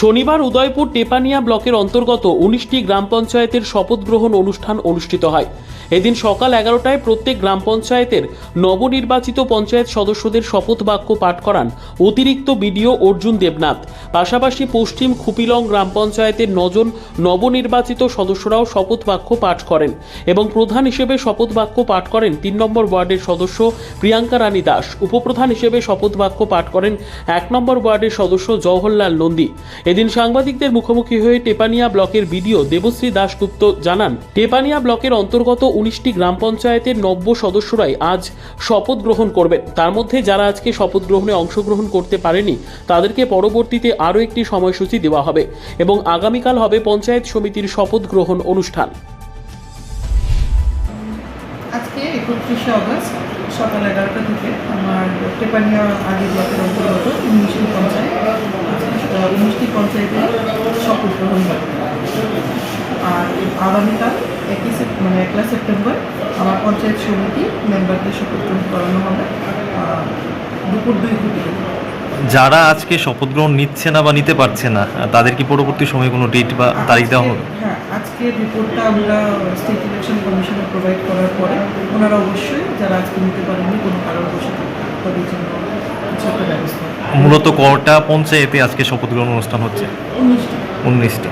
শনিবার উদয়পুর টেপানিয়া ব্লকের অন্তর্গত উনিশটি গ্রাম পঞ্চায়েতের শপথ গ্রহণ অনুষ্ঠান অনুষ্ঠিত হয়। এদিন সকাল এগারোটায় প্রত্যেক গ্রাম পঞ্চায়েতের নবনির্বাচিত পঞ্চায়েত সদস্যদের শপথ বাক্য পাঠ করান অতিরিক্ত বিডিও অর্জুন দেবনাথ। পাশাপাশি পশ্চিম খুপিলং গ্রাম পঞ্চায়েতের নজন নবনির্বাচিত সদস্যরাও শপথ বাক্য পাঠ করেন এবং প্রধান হিসেবে শপথ বাক্য পাঠ করেন তিন নম্বর ওয়ার্ডের সদস্য প্রিয়াঙ্কা রানী দাস। উপপ্রধান হিসেবে শপথ বাক্য পাঠ করেন এক নম্বর ওয়ার্ডের সদস্য জওহরলাল নন্দী। এদিন সাংবাদিকদের মুখোমুখি হয়ে টেপানিয়া ব্লকের বিডিও দেবশ্রী দাশগুপ্ত জানান, টেপানিয়া ব্লকের অন্তর্গত উনিশটি গ্রাম পঞ্চায়েতের নব্য সদস্যরাই আজ শপথ গ্রহণ করবেন। তার মধ্যে যারা আজকে শপথ গ্রহণে অংশগ্রহণ করতে পারেনি, তাদেরকে পরবর্তীতে আরও একটি সময়সূচি দেওয়া হবে এবং আগামীকাল হবে পঞ্চায়েত সমিতির শপথ গ্রহণ অনুষ্ঠান। আজকে একত্রিশে অগস্ট, সকাল এগারোটা থেকে আমার টেপানিয়া আগে ব্লকের অন্তর্গত উনিশটি পঞ্চায়েত উনিশটি পঞ্চায়েতে শপথ গ্রহণ হবে আর আগামীকাল একই মানে একলা সেপ্টেম্বর আমার পঞ্চায়েত সমিতি মেম্বারদের শপথ গ্রহণ করানো হবে। দুপুর দুই কোটি যারা আজকে শপথ গ্রহণ নিচ্ছে না বা নিতে পারছে না তাদের কি পরবর্তী সময়ে কোনো ডেট বা তারিখ দেওয়া হবে? হ্যাঁ আজকের রিপোর্টটা আমরা স্টেট ইলেকশন কমিশনে প্রোভাইড করার পরে ওনারা অবশ্যই যারা আজকে নিতে পারেননি কোনো কারণবশত তাদের জন্য মূলত কটা পঞ্চায়েতে আজকে শপথ গ্রহণ অনুষ্ঠান হচ্ছে? উনিশটা। উনিশটি।